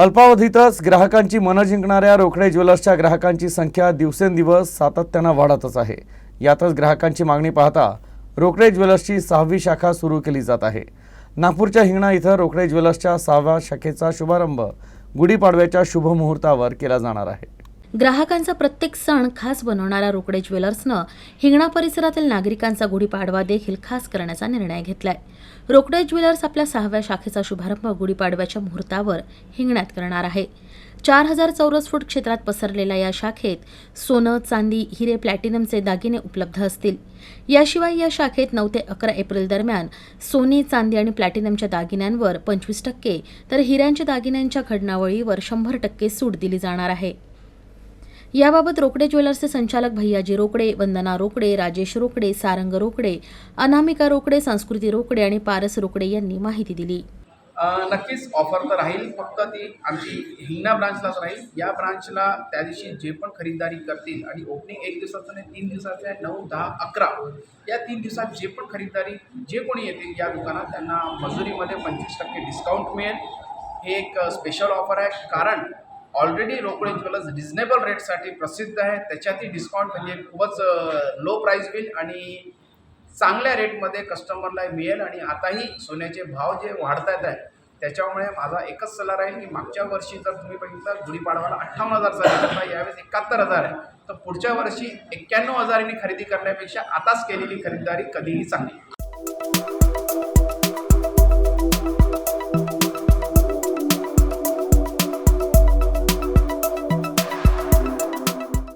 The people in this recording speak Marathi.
अल्पावधीतच ग्राहकांची मनं जिंकणाऱ्या रोकडे ज्वेलर्सच्या ग्राहकांची संख्या दिवसेंदिवस सातत्यानं वाढतच आहे. यातच ग्राहकांची मागणी पाहता रोकडे ज्वेलर्सची सहावी शाखा सुरू केली जात आहे. नागपूरच्या हिंगणा इथं रोकडे ज्वेलर्सच्या सहाव्या शाखेचा शुभारंभ गुढीपाडव्याच्या शुभमुहूर्तावर केला जाणार आहे. ग्राहकांचा प्रत्येक सण खास बनवणाऱ्या रोकडे ज्वेलर्सनं हिंगणा परिसरातील नागरिकांचा गुढीपाडवा देखील खास करण्याचा निर्णय घेतलाय. रोकडे ज्वेलर्स आपल्या सहाव्या शाखेचा शुभारंभ गुढीपाडव्याच्या मुहूर्तावर हिंगण्यात करणार आहे. चार हजार चौरस फूट क्षेत्रात पसरलेल्या या शाखेत सोनं चांदी हिरे प्लॅटिनमचे दागिने उपलब्ध असतील. याशिवाय या शाखेत नऊ ते अकरा एप्रिल दरम्यान सोने चांदी आणि प्लॅटिनमच्या दागिन्यांवर पंचवीस टक्के तर हिऱ्यांच्या दागिन्यांच्या घडणावळीवर शंभर टक्के सूट दिली जाणार आहे. याबाबत रोकडे ज्वेलर्सचे संचालक भैयाजी रोकडे वंदना रोकडे राजेश रोकडे सारंग रोकडे अनामिका रोकडे संस्कृती रोकडे आणि पारस रोकडे यांनी माहिती दिली. नक्कीच ऑफर तर राहील फक्त ती आमची हिंगणा ब्रांचलाच राहील. या ब्रांचला त्या दिवशी जे पण खरीदारी करतील आणि ओपनिंग एक दिवसाचं नाही तीन दिवसाचं आहे नऊ दहा अकरा या तीन दिवसात जे पण खरीदारी जे कोणी येतील या दुकानात त्यांना मजुरीमध्ये पंचवीस टक्के डिस्काउंट मिळेल. हे एक स्पेशल ऑफर आहे. कारण ऑलरेडी रोकडे ज्वेलर्स रिजनेबल रेटसाठी प्रसिद्ध आहे. त्याच्यातही डिस्काउंट म्हणजे खूपच लो प्राईस होईल आणि चांगल्या रेटमध्ये कस्टमरला मिळेल आणि आताही सोन्याचे भाव जे वाढत आहेत आहे त्याच्यामुळे माझा एकच सल्ला राहील की मागच्या वर्षी जर तुम्ही बघितलं गुढीपाडवाला अठ्ठावन्न हजार चालू होता यावेळेस एकाहत्तर हजार आहे. तर पुढच्या वर्षी एक्क्याण्णव हजारांनी खरेदी करण्यापेक्षा आताच केलेली खरेदीदारी कधीही चांगली.